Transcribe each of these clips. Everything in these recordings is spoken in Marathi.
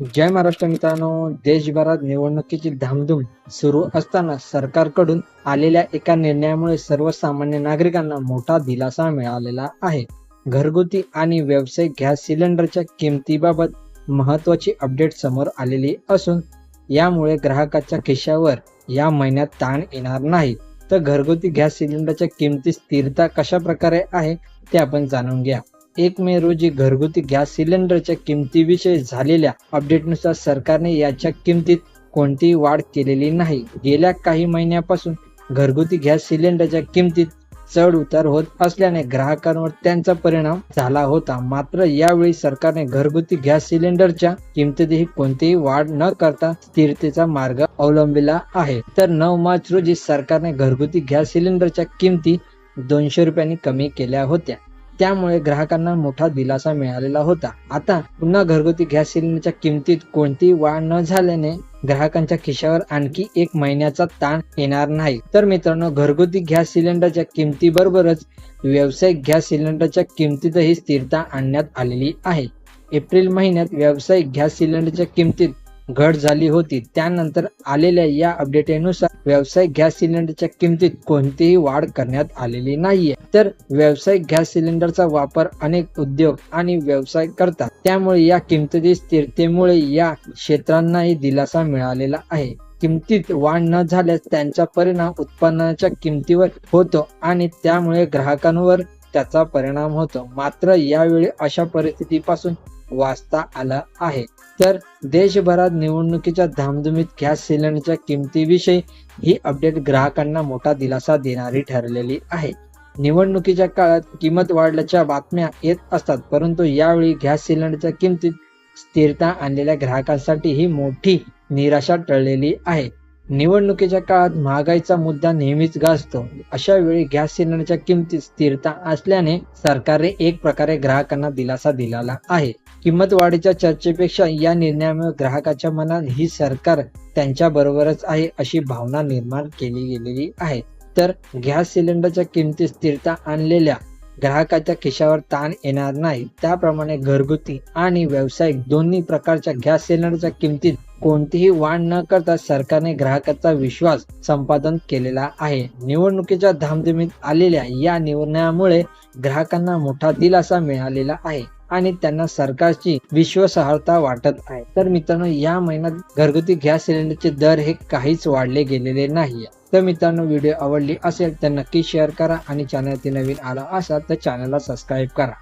जय महाराष्ट्र मित्रांनो देशभरात निवडणुकीची धामधूम सुरू असताना सरकारकडून आलेल्या एका निर्णयामुळे सर्वसामान्य नागरिकांना मोठा दिलासा मिळालेला आहे. घरगुती आणि व्यावसायिक गॅस सिलेंडरच्या किमतीबाबत महत्वाची अपडेट समोर आलेली असून यामुळे ग्राहकाच्या खिशावर या महिन्यात ताण येणार नाही. तर घरगुती गॅस सिलेंडरच्या किमती स्थिरता कशा प्रकारे आहे ते आपण जाणून घ्या. एक मे रोजी घरगुती गॅस सिलेंडरच्या किमतीविषयी झालेल्या अपडेटनुसार सरकारने याच्या किमतीत कोणतीही वाढ केलेली नाही. गेल्या काही महिन्यापासून घरगुती गॅस सिलेंडरच्या किमतीत चढ उतार होत असल्याने ग्राहकांवर त्यांचा परिणाम झाला होता. मात्र यावेळी सरकारने घरगुती गॅस सिलेंडरच्या किमतीतही कोणतीही वाढ न करता स्थिरतेचा मार्ग अवलंबिला आहे. तर नऊ मार्च रोजी सरकारने घरगुती गॅस सिलेंडरच्या किमती दोनशे रुपयांनी कमी केल्या होत्या. त्यामुळे ग्राहकांना मोठा दिलासा मिळालेला होता. आता पुन्हा घरगुती गॅस सिलेंडरच्या किमतीत कोणतीही वाढ न झाल्याने ग्राहकांच्या खिशावर आणखी एक महिन्याचा ताण येणार नाही. तर मित्रांनो घरगुती गॅस सिलेंडरच्या किमतीबरोबरच व्यावसायिक गॅस सिलेंडरच्या किमतीतही स्थिरता आणण्यात आलेली आहे. एप्रिल महिन्यात व्यावसायिक गॅस सिलेंडरच्या किमतीत घट झाली होती. त्यानंतर आलेल्या या अपडेटनुसार व्यावसायिक गॅस सिलेंडरच्या किमतीत कोणतीही वाढ करण्यात आलेली नाहीये. तर व्यावसायिक गॅस सिलेंडरचा वापर अनेक उद्योग आणि व्यवसाय करतात. त्यामुळे या किमतीतील स्थिरतेमुळे या क्षेत्रांनाही दिलासा मिळालेला आहे. किमतीत वाढ न झाल्यास त्यांचा परिणाम उत्पन्नाच्या किमतीवर होतो आणि त्यामुळे ग्राहकांवर त्याचा परिणाम होतो. मात्र यावेळी अशा परिस्थितीपासून वाचता आलं आहे. तर देशभरात निवडणुकीच्या धामधुमीत गॅस सिलेंडरच्या किमतीविषयी ही अपडेट ग्राहकांना मोठा दिलासा देणारी ठरलेली आहे. निवडणुकीच्या काळात किंमत वाढल्याच्या बातम्या येत असतात परंतु यावेळी गॅस सिलेंडरच्या किमतीत स्थिरता आणलेल्या ग्राहकांसाठी ही मोठी निराशा टळलेली आहे. निवडणुकीच्या काळात महागाईचा मुद्दा नेहमीच गाजतो. अशा वेळी गॅस सिलेंडरच्या किमतीत स्थिरता असल्याने सरकारने एक प्रकारे ग्राहकांना दिलासा दिलेला आहे. किंमत वाढीच्या चर्चेपेक्षा या निर्णयामुळे ग्राहकाच्या मनात ही सरकार त्यांच्या बरोबरच आहे अशी भावना निर्माण केली गेलेली आहे. तर गॅस सिलेंडरच्या किमतीत स्थिरता आणलेल्या ग्राहकाच्या खिशावर ताण येणार नाही. त्याप्रमाणे घरगुती आणि व्यावसायिक दोन्ही प्रकारच्या गॅस सिलेंडरच्या किमतीत कोणतीही वाढ न करता सरकारने ग्राहकाचा विश्वास संपादन केलेला आहे. निवडणुकीच्या धामधुमीत आलेल्या या निर्णयामुळे ग्राहकांना मोठा दिलासा मिळालेला आहे. आणि त्यांना सरकारची विश्वासार्हता वाटत आहे. तर मित्रांनो या महिन्यात घरगुती गॅस सिलेंडरचे दर हे काहीच वाढले गेलेले नाही तर मित्रांनो व्हिडिओ आवडली असेल तर नक्की शेअर करा आणि चॅनलवरती नवीन आला असाल तर चॅनलला सबस्क्राईब करा.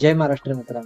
जय महाराष्ट्र मित्रांनो.